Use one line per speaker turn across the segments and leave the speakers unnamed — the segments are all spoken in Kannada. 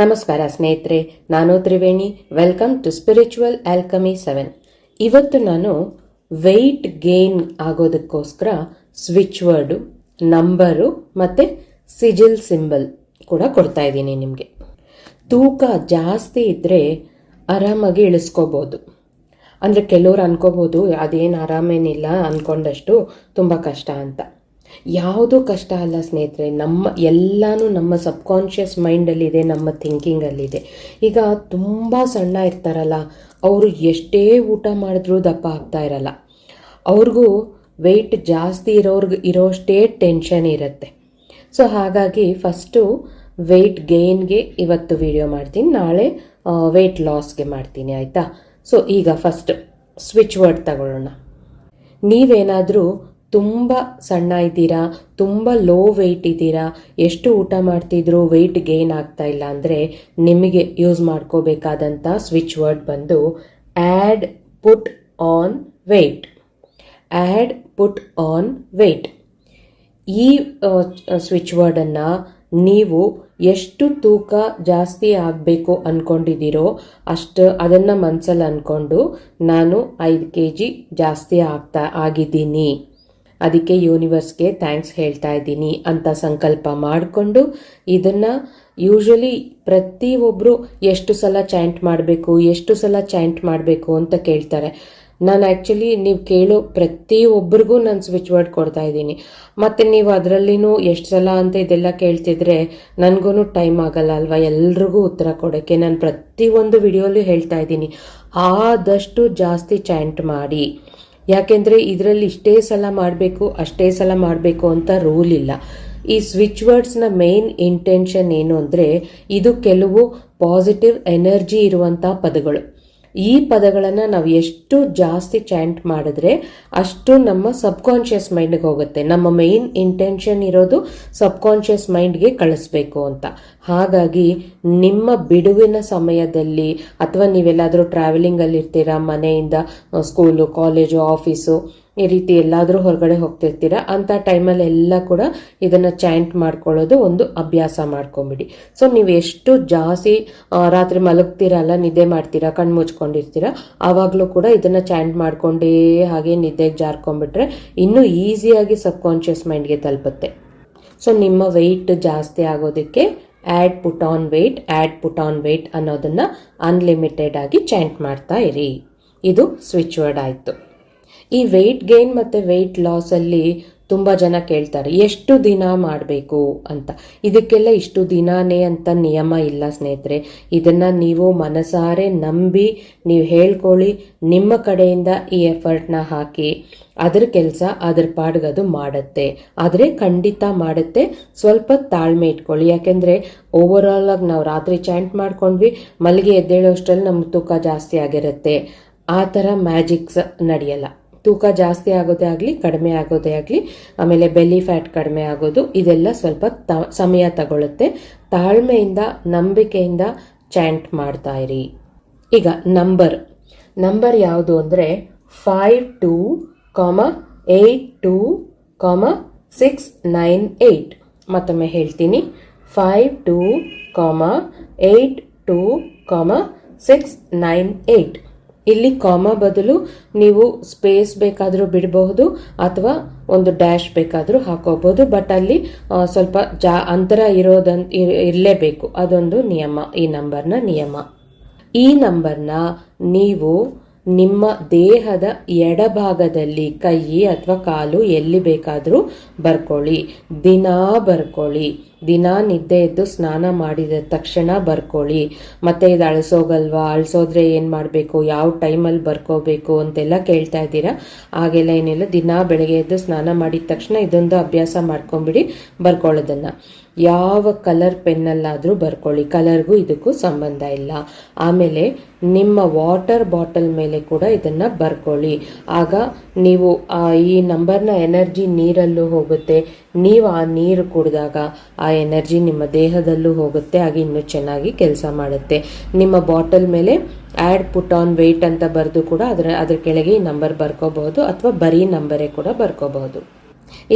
ನಮಸ್ಕಾರ ಸ್ನೇಹಿತರೆ, ನಾನು Triveni. Welcome to spiritual alchemy seven ಇವತ್ತು ನಾನು ವೆಯ್ಟ್ ಗೇನ್ ಆಗೋದಕ್ಕೋಸ್ಕರ ಸ್ವಿಚ್ ವರ್ಡು ನಂಬರು ಮತ್ತು ಸಿಜಿಲ್ ಸಿಂಬಲ್ ಕೂಡ ಕೊಡ್ತಾ ಇದ್ದೀನಿ ನಿಮಗೆ. ತೂಕ ಜಾಸ್ತಿ ಇದ್ದರೆ ಆರಾಮಾಗಿ ಇಳಿಸ್ಕೋಬೋದು. ಅಂದರೆ ಕೆಲವ್ರು ಅನ್ಕೋಬೋದು, ಅದೇನು ಆರಾಮೇನಿಲ್ಲ ಅಂದ್ಕೊಂಡಷ್ಟು ತುಂಬ ಕಷ್ಟ ಅಂತ. ಯಾವುದೂ ಕಷ್ಟ ಅಲ್ಲ ಸ್ನೇಹಿತರೆ, ನಮ್ಮ ಎಲ್ಲನೂ ನಮ್ಮ ಸಬ್ಕಾನ್ಷಿಯಸ್ ಮೈಂಡಲ್ಲಿದೆ, ನಮ್ಮ ಥಿಂಕಿಂಗಲ್ಲಿದೆ. ಈಗ ತುಂಬ ಸಣ್ಣ ಇರ್ತಾರಲ್ಲ, ಅವರು ಎಷ್ಟೇ ಊಟ ಮಾಡಿದ್ರೂ ದಪ್ಪ ಆಗ್ತಾ ಇರಲ್ಲ. ಅವ್ರಿಗೂ ವೆಯ್ಟ್ ಜಾಸ್ತಿ ಇರೋರ್ಗೆ ಇರೋಷ್ಟೇ ಟೆನ್ಷನ್ ಇರುತ್ತೆ. ಸೊ ಹಾಗಾಗಿ ಫಸ್ಟು ವೆಯ್ಟ್ ಗೇನ್ಗೆ ಇವತ್ತು ವಿಡಿಯೋ ಮಾಡ್ತೀನಿ. ನಾಳೆ ವೆಯ್ಟ್ ಲಾಸ್ಗೆ ಮಾಡ್ತೀನಿ, ಆಯಿತಾ? ಸೊ ಈಗ ಫಸ್ಟ್ ಸ್ವಿಚ್ ವರ್ಡ್ ತಗೊಳ್ಳೋಣ. ನೀವೇನಾದರೂ ತುಂಬ ಸಣ್ಣ ಇದ್ದೀರಾ? ತುಂಬ ಲೋ ವೆಯ್ಟ್ ಇದ್ದೀರಾ? ಎಷ್ಟು ಊಟ ಮಾಡ್ತಿದ್ರು ವೆಯ್ಟ್ ಗೇನ್ ಆಗ್ತಾ ಇಲ್ಲ ಅಂದರೆ ನಿಮಗೆ ಯೂಸ್ ಮಾಡ್ಕೋಬೇಕಾದಂಥ ಸ್ವಿಚ್ ವರ್ಡ್ ಬಂದು add put on weight add put on weight ಈ ಸ್ವಿಚ್ ವರ್ಡನ್ನು ನೀವು ಎಷ್ಟು ತೂಕ ಜಾಸ್ತಿ ಆಗಬೇಕು ಅಂದ್ಕೊಂಡಿದ್ದೀರೋ ಅಷ್ಟು ಅದನ್ನು ಮನಸ್ಸಲ್ಲಿ ಅಂದ್ಕೊಂಡು ನಾನು ಐದು ಕೆ ಜಿ ಜಾಸ್ತಿ ಆಗ್ತಾ, ಆಗಿದ್ದೀನಿ. ಅದಕ್ಕೆ ಯೂನಿವರ್ಸ್ಗೆ ಥ್ಯಾಂಕ್ಸ್ ಹೇಳ್ತಾ ಇದ್ದೀನಿ ಅಂತ ಸಂಕಲ್ಪ ಮಾಡಿಕೊಂಡು ಇದನ್ನು ಯೂಶಲಿ ಪ್ರತಿಯೊಬ್ಬರು ಎಷ್ಟು ಸಲ ಚಾಂಟ್ ಮಾಡಬೇಕು, ಎಷ್ಟು ಸಲ ಚಾಂಟ್ ಮಾಡಬೇಕು ಅಂತ ಕೇಳ್ತಾರೆ. ನಾನು ಆ್ಯಕ್ಚುಲಿ ನೀವು ಕೇಳೋ ಪ್ರತಿಯೊಬ್ಬರಿಗೂ ನಾನು ಸ್ವಿಚ್ ವರ್ಡ್ ಕೊಡ್ತಾ ಇದ್ದೀನಿ. ಮತ್ತು ನೀವು ಅದರಲ್ಲಿನೂ ಎಷ್ಟು ಸಲ ಅಂತ ಇದೆಲ್ಲ ಕೇಳ್ತಿದ್ರೆ ನನಗೂ ಟೈಮ್ ಆಗಲ್ಲ ಅಲ್ವಾ? ಎಲ್ರಿಗೂ ಉತ್ತರ ಕೊಡೋಕ್ಕೆ ನಾನು ಪ್ರತಿಯೊಂದು ವಿಡಿಯೋಲ್ಲೂ ಹೇಳ್ತಾ ಇದ್ದೀನಿ. ಆದಷ್ಟು ಜಾಸ್ತಿ ಚಾಂಟ್ ಮಾಡಿ. ಯಾಕೆಂದರೆ ಇದರಲ್ಲಿ ಇಷ್ಟೇ ಸಲ ಮಾಡಬೇಕು, ಅಷ್ಟೇ ಸಲ ಮಾಡಬೇಕು ಅಂತ ರೂಲ್ ಇಲ್ಲ. ಈ ಸ್ವಿಚ್ ವರ್ಡ್ಸ್ನ ಮೇನ್ ಇಂಟೆನ್ಷನ್ ಏನು ಅಂದರೆ ಇದು ಕೆಲವು ಪಾಸಿಟಿವ್ ಎನರ್ಜಿ ಇರುವಂಥ ಪದಗಳು. ಈ ಪದಗಳನ್ನು ನಾವು ಎಷ್ಟು ಜಾಸ್ತಿ ಚಾಂಟ್ ಮಾಡಿದ್ರೆ ಅಷ್ಟು ನಮ್ಮ ಸಬ್ಕಾನ್ಷಿಯಸ್ ಮೈಂಡ್ಗೆ ಹೋಗುತ್ತೆ. ನಮ್ಮ ಮೇನ್ ಇಂಟೆನ್ಷನ್ ಇರೋದು ಸಬ್ಕಾನ್ಷಿಯಸ್ ಮೈಂಡ್ಗೆ ಕಳಿಸ್ಬೇಕು ಅಂತ. ಹಾಗಾಗಿ ನಿಮ್ಮ ಬಿಡುವಿನ ಸಮಯದಲ್ಲಿ ಅಥವಾ ನೀವೆಲ್ಲಾದರೂ ಟ್ರಾವೆಲಿಂಗಲ್ಲಿ ಇರ್ತೀರಾ ಮನೆಯಿಂದ, ಸ್ಕೂಲು ಕಾಲೇಜು ಆಫೀಸು ಈ ರೀತಿ ಎಲ್ಲಾದರೂ ಹೊರಗಡೆ ಹೋಗ್ತಿರ್ತೀರ ಅಂಥ ಟೈಮಲ್ಲಿ ಎಲ್ಲ ಕೂಡ ಇದನ್ನು ಚಾಂಟ್ ಮಾಡ್ಕೊಳ್ಳೋದು ಒಂದು ಅಭ್ಯಾಸ ಮಾಡ್ಕೊಂಬಿಡಿ. ಸೊ ನೀವು ಎಷ್ಟು ಜಾಸ್ತಿ ರಾತ್ರಿ ಮಲಗ್ತೀರಲ್ಲ ನಿದ್ದೆ ಮಾಡ್ತೀರಾ, ಕಣ್ಣು ಮುಚ್ಕೊಂಡಿರ್ತೀರ, ಆವಾಗಲೂ ಕೂಡ ಇದನ್ನು ಚಾಂಟ್ ಮಾಡ್ಕೊಂಡೇ ಹಾಗೆ ನಿದ್ದೆಗೆ ಜಾರ್ಕೊಂಡ್ಬಿಟ್ರೆ ಇನ್ನೂ ಈಸಿಯಾಗಿ ಸಬ್ಕಾನ್ಷಿಯಸ್ ಮೈಂಡ್ಗೆ ತಲುಪುತ್ತೆ. ಸೊ ನಿಮ್ಮ ವೆಯ್ಟ್ ಜಾಸ್ತಿ ಆಗೋದಕ್ಕೆ add put on weight add put on weight ಅನ್ನೋದನ್ನು ಅನ್ಲಿಮಿಟೆಡ್ ಆಗಿ ಚಾಂಟ್ ಮಾಡ್ತಾ ಇರಿ. ಇದು ಸ್ವಿಚ್ ವರ್ಡ್ ಆಯಿತು. ಈ ವೆಯ್ಟ್ ಗೇನ್ ಮತ್ತು ವೆಯ್ಟ್ ಲಾಸಲ್ಲಿ ತುಂಬ ಜನ ಕೇಳ್ತಾರೆ, ಎಷ್ಟು ದಿನ ಮಾಡಬೇಕು ಅಂತ? ಇದಕ್ಕೆಲ್ಲ ಇಷ್ಟು ದಿನಾನೇ ಅಂತ ನಿಯಮ ಇಲ್ಲ ಸ್ನೇಹಿತರೆ. ಇದನ್ನು ನೀವು ಮನಸಾರೆ ನಂಬಿ ನೀವು ಹೇಳ್ಕೊಳ್ಳಿ, ನಿಮ್ಮ ಕಡೆಯಿಂದ ಈ ಎಫರ್ಟ್ನ ಹಾಕಿ. ಅದ್ರ ಕೆಲಸ, ಅದ್ರ ಪಾಡ್ಗದು ಮಾಡುತ್ತೆ. ಆದರೆ ಖಂಡಿತ ಮಾಡುತ್ತೆ. ಸ್ವಲ್ಪ ತಾಳ್ಮೆ ಇಟ್ಕೊಳ್ಳಿ. ಯಾಕೆಂದರೆ ಓವರಾಲ್ ಆಗಿ ನಾವು ರಾತ್ರಿ ಚಾಂಟ್ ಮಾಡ್ಕೊಂಡ್ವಿ ಮಲ್ಲಿಗೆ ಎದ್ದೇಳೋಷ್ಟರಲ್ಲಿ ನಮ್ಮ ತೂಕ ಜಾಸ್ತಿ ಆಗಿರುತ್ತೆ. ಆ ಥರ ಮ್ಯಾಜಿಕ್ಸ್ ನಡೆಯಲ್ಲ. ತೂಕ ಜಾಸ್ತಿ ಆಗೋದೇ ಆಗಲಿ, ಕಡಿಮೆ ಆಗೋದೇ ಆಗಲಿ, ಆಮೇಲೆ ಬೆಲ್ಲಿ ಫ್ಯಾಟ್ ಕಡಿಮೆ ಆಗೋದು, ಇದೆಲ್ಲ ಸ್ವಲ್ಪ ತ, ಸಮಯ ತಗೊಳುತ್ತೆ. ತಾಳ್ಮೆಯಿಂದ, ನಂಬಿಕೆಯಿಂದ ಚಾಂಟ್ ಮಾಡ್ತಾ ಇರಿ. ಈಗ ನಂಬರ್ ನಂಬರ್ ಯಾವುದು ಅಂದರೆ five two comma eight two comma six nine eight ಮತ್ತೊಮ್ಮೆ ಹೇಳ್ತೀನಿ. Five two comma eight two comma six nine eight ಇಲ್ಲಿ ಕಾಮ ಬದಲು ನೀವು ಸ್ಪೇಸ್ ಬೇಕಾದರೂ ಬಿಡಬಹುದು ಅಥವಾ ಒಂದು ಡ್ಯಾಶ್ ಬೇಕಾದರೂ ಹಾಕೋಬಹುದು. ಬಟ್ ಅಲ್ಲಿ ಸ್ವಲ್ಪ ಜಾ, ಅಂತರ ಇರೋದನ್ ಇರಲೇಬೇಕು. ಅದೊಂದು ನಿಯಮ, ಈ ನಂಬರ್ನ ನಿಯಮ. ಈ ನಂಬರ್ನ ನೀವು ನಿಮ್ಮ ದೇಹದ ಎಡಭಾಗದಲ್ಲಿ ಕೈ ಅಥವಾ ಕಾಲು ಎಲ್ಲಿ ಬೇಕಾದರೂ ಬರ್ಕೊಳ್ಳಿ. ದಿನಾ ಬರ್ಕೊಳ್ಳಿ. ದಿನ ನಿದ್ದೆ ಎದ್ದು ಸ್ನಾನ ಮಾಡಿದ ತಕ್ಷಣ ಬರ್ಕೊಳ್ಳಿ. ಮತ್ತೆ ಇದು ಅಳಿಸೋಗಲ್ವಾ? ಅಳಿಸೋದ್ರೆ ಏನು ಮಾಡಬೇಕು? ಯಾವ ಟೈಮಲ್ಲಿ ಬರ್ಕೋಬೇಕು ಅಂತೆಲ್ಲ ಕೇಳ್ತಾ ಇದ್ದೀರಾ? ಹಾಗೆಲ್ಲ ಏನಿಲ್ಲ. ದಿನ ಬೆಳಗ್ಗೆ ಎದ್ದು ಸ್ನಾನ ಮಾಡಿದ ತಕ್ಷಣ ಇದೊಂದು ಅಭ್ಯಾಸ ಮಾಡ್ಕೊಂಬಿಡಿ ಬರ್ಕೊಳ್ಳೋದನ್ನು. ಯಾವ ಕಲರ್ ಪೆನ್ನಲ್ಲಾದರೂ ಬರ್ಕೊಳ್ಳಿ. ಕಲರ್ಗೂ ಇದಕ್ಕೂ ಸಂಬಂಧ ಇಲ್ಲ. ಆಮೇಲೆ ನಿಮ್ಮ ವಾಟರ್ ಬಾಟಲ್ ಮೇಲೆ ಕೂಡ ಇದನ್ನು ಬರ್ಕೊಳ್ಳಿ. ಆಗ ನೀವು ಈ ನಂಬರ್ನ ಎನರ್ಜಿ ನೀರಲ್ಲೂ ಹೋಗುತ್ತೆ. ನೀವು ಆ ನೀರು ಕುಡಿದಾಗ ಆ ಎನರ್ಜಿ ನಿಮ್ಮ ದೇಹದಲ್ಲೂ ಹೋಗುತ್ತೆ. ಹಾಗೆ ಇನ್ನೂ ಚೆನ್ನಾಗಿ ಕೆಲಸ ಮಾಡುತ್ತೆ. ನಿಮ್ಮ ಬಾಟಲ್ ಮೇಲೆ ಆ್ಯಡ್ ಪುಟ್ ಆನ್ ವೆಯ್ಟ್ ಅಂತ ಬರೆದು ಕೂಡ ಅದರ, ಅದ್ರ ಕೆಳಗೆ ಈ ನಂಬರ್ ಬರ್ಕೋಬಹುದು ಅಥವಾ ಬರೀ ನಂಬರೇ ಕೂಡ ಬರ್ಕೋಬಹುದು.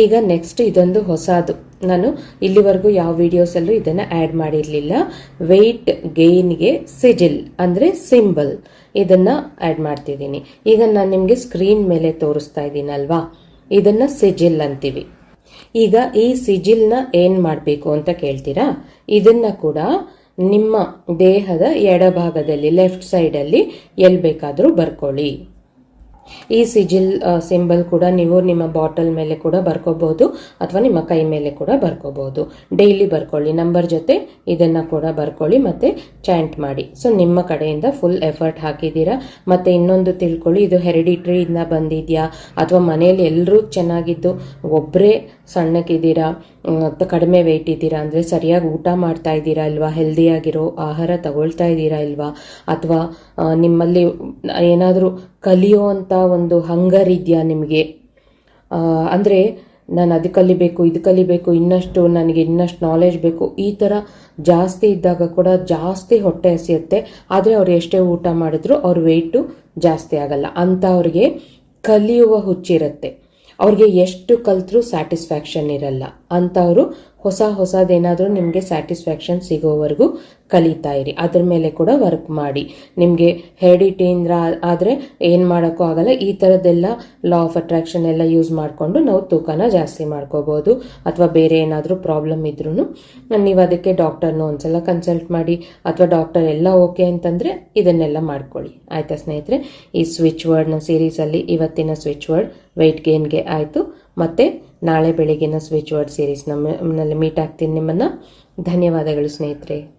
ಈಗ ನೆಕ್ಸ್ಟ್ ಇದೊಂದು ಹೊಸದು. ನಾನು ಇಲ್ಲಿವರೆಗೂ ಯಾವ ವಿಡಿಯೋಸಲ್ಲೂ ಇದನ್ನು ಆ್ಯಡ್ ಮಾಡಿರಲಿಲ್ಲ. ವೆಯ್ಟ್ ಗೇನ್ಗೆ ಸಿಜಿಲ್ ಅಂದರೆ ಸಿಂಬಲ್ ಇದನ್ನು ಆ್ಯಡ್ ಮಾಡ್ತಿದ್ದೀನಿ. ಈಗ ನಾನು ನಿಮಗೆ ಸ್ಕ್ರೀನ್ ಮೇಲೆ ತೋರಿಸ್ತಾ ಇದ್ದೀನಲ್ವಾ? ಇದನ್ನು ಸಿಜಿಲ್ ಅಂತೀವಿ. ಈಗ ಈ ಸಿಜಿಲ್ನ ಏನು ಮಾಡಬೇಕು ಅಂತ ಕೇಳ್ತೀರಾ? ಇದನ್ನ ಕೂಡ ನಿಮ್ಮ ದೇಹದ ಎಡಭಾಗದಲ್ಲಿ ಲೆಫ್ಟ್ ಸೈಡಲ್ಲಿ ಎಲ್ಲಿ ಬೇಕಾದರೂ ಬರ್ಕೊಳ್ಳಿ. ಈ ಸಿಜಿಲ್ ಸಿಂಬಲ್ ಕೂಡ ನೀವು ನಿಮ್ಮ ಬಾಟಲ್ ಮೇಲೆ ಕೂಡ ಬರ್ಕೋಬಹುದು ಅಥವಾ ನಿಮ್ಮ ಕೈ ಮೇಲೆ ಕೂಡ ಬರ್ಕೋಬಹುದು. ಡೈಲಿ ಬರ್ಕೊಳ್ಳಿ, ನಂಬರ್ ಜೊತೆ ಇದನ್ನ ಕೂಡ ಬರ್ಕೊಳ್ಳಿ ಮತ್ತೆ ಚಾಂಟ್ ಮಾಡಿ. ಸೊ ನಿಮ್ಮ ಕಡೆಯಿಂದ ಫುಲ್ ಎಫರ್ಟ್ ಹಾಕಿದ್ದೀರಾ? ಮತ್ತೆ ಇನ್ನೊಂದು ತಿಳ್ಕೊಳ್ಳಿ, ಇದು ಹೆರಿಡಿಟ್ರಿಯಿಂದ ಬಂದಿದ್ಯಾ? ಅಥವಾ ಮನೆಯಲ್ಲಿ ಎಲ್ಲರೂ ಚೆನ್ನಾಗಿದ್ದು? ಒಬ್ಬರೇ ಸಣ್ಣಕ್ಕಿದ್ದೀರಾ ಕಡಿಮೆ ವೆಯ್ಟ್ ಇದ್ದೀರಾ ಅಂದರೆ ಸರಿಯಾಗಿ ಊಟ ಮಾಡ್ತಾ ಇದ್ದೀರಾ ಇಲ್ವಾ ಹೆಲ್ದಿಯಾಗಿರೋ ಆಹಾರ ತಗೊಳ್ತಾ ಇದ್ದೀರಾ ಇಲ್ವಾ? ಅಥವಾ ನಿಮ್ಮಲ್ಲಿ ಏನಾದರೂ ಕಲಿಯುವಂಥ ಒಂದು ಹಂಗರ್ ಇದೆಯಾ ನಿಮಗೆ? ಅಂದರೆ ನಾನು ಅದು ಕಲಿಬೇಕು, ಇದು ಕಲಿಬೇಕು, ಇನ್ನಷ್ಟು ನನಗೆ ಇನ್ನಷ್ಟು ನಾಲೆಜ್ ಬೇಕು, ಈ ಥರ ಜಾಸ್ತಿ ಇದ್ದಾಗ ಕೂಡ ಜಾಸ್ತಿ ಹೊಟ್ಟೆ ಹಸಿಯುತ್ತೆ. ಆದರೆ ಅವ್ರು ಎಷ್ಟೇ ಊಟ ಮಾಡಿದ್ರು ಅವ್ರ ವೆಯ್ಟು ಜಾಸ್ತಿ ಆಗಲ್ಲ. ಅಂಥವ್ರಿಗೆ ಕಲಿಯುವ ಹುಚ್ಚಿರುತ್ತೆ. ಅವ್ರಿಗೆ ಎಷ್ಟು ಕಲ್ತ್ರೂ ಸ್ಯಾಟಿಸ್ಫ್ಯಾಕ್ಷನ್ ಇರಲ್ಲ. ಅಂಥವರು ಹೊಸ ಹೊಸದೇನಾದರೂ ನಿಮಗೆ ಸ್ಯಾಟಿಸ್ಫ್ಯಾಕ್ಷನ್ ಸಿಗೋವರೆಗೂ ಕಲಿತಾ ಇರಿ. ಅದ್ರ ಮೇಲೆ ಕೂಡ ವರ್ಕ್ ಮಾಡಿ. ನಿಮಗೆ ಹೆಡಿಟೇಂದ್ರ ಆದರೆ ಏನು ಮಾಡೋಕ್ಕೂ ಆಗಲ್ಲ. ಈ ಥರದ್ದೆಲ್ಲ ಲಾ ಆಫ್ ಅಟ್ರಾಕ್ಷನ್ ಎಲ್ಲ ಯೂಸ್ ಮಾಡಿಕೊಂಡು ನಾವು ತೂಕನ ಜಾಸ್ತಿ ಮಾಡ್ಕೋಬೋದು. ಅಥವಾ ಬೇರೆ ಏನಾದರೂ ಪ್ರಾಬ್ಲಮ್ ಇದ್ರೂ ನೀವು ಅದಕ್ಕೆ ಡಾಕ್ಟರ್ನ ಒಂದ್ಸಲ ಕನ್ಸಲ್ಟ್ ಮಾಡಿ. ಅಥವಾ ಡಾಕ್ಟರ್ ಎಲ್ಲ ಓಕೆ ಅಂತಂದರೆ ಇದನ್ನೆಲ್ಲ ಮಾಡ್ಕೊಳ್ಳಿ. ಆಯಿತಾ ಸ್ನೇಹಿತರೆ? ಈ ಸ್ವಿಚ್ ವರ್ಡ್ನ ಸೀರೀಸಲ್ಲಿ ಇವತ್ತಿನ ಸ್ವಿಚ್ ವರ್ಡ್ ವೆಯ್ಟ್ ಗೇನ್ಗೆ ಆಯಿತು. ಮತ್ತು ನಾಳೆ ಬೆಳಗಿನ ಸ್ವಿಚ್ ವರ್ಡ್ ಸೀರೀಸ್ ನಮ್ಮಲ್ಲಿ ಮೀಟ್ ಆಗ್ತೀನಿ ನಿಮ್ಮನ್ನು. ಧನ್ಯವಾದಗಳು ಸ್ನೇಹಿತರೆ.